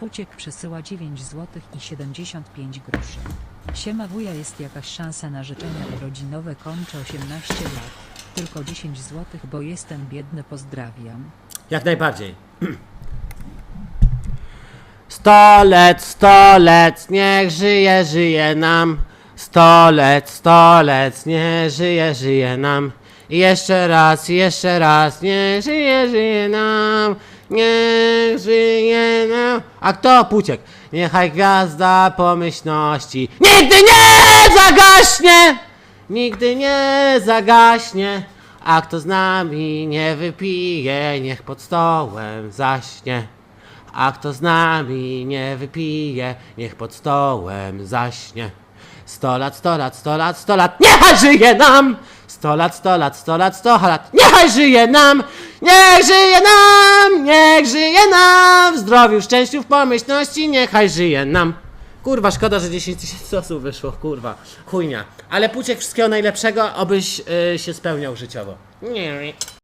Puciek przesyła 9 zł i 75 groszy. Siema wuja jest jakaś szansa na życzenia urodzinowe kończę 18 lat. Tylko 10 zł, bo jestem biedny pozdrawiam. Jak najbardziej. Stolec, stolec, niech żyje, żyje nam. Stolec, stolec, nie żyje, żyje nam. I jeszcze raz, jeszcze raz, niech żyje, żyje nam. Niech żyje nam. A kto Puciek? Niechaj gwiazda pomyślności nigdy nie zagaśnie! Nigdy nie zagaśnie. A kto z nami nie wypije, niech pod stołem zaśnie. A kto z nami nie wypije, niech pod stołem zaśnie. Sto lat, sto lat, sto lat, sto lat, niechaj żyje nam! Sto lat, sto lat, sto lat, sto lat, niechaj żyje nam! Niech żyje nam! Zdrowiu, szczęściu, w pomyślności, niechaj żyje nam! Kurwa, szkoda, że 10 tysięcy osób wyszło, kurwa. Chujnia. Ale Puciek, wszystkiego najlepszego, obyś y, się spełniał życiowo. Nie.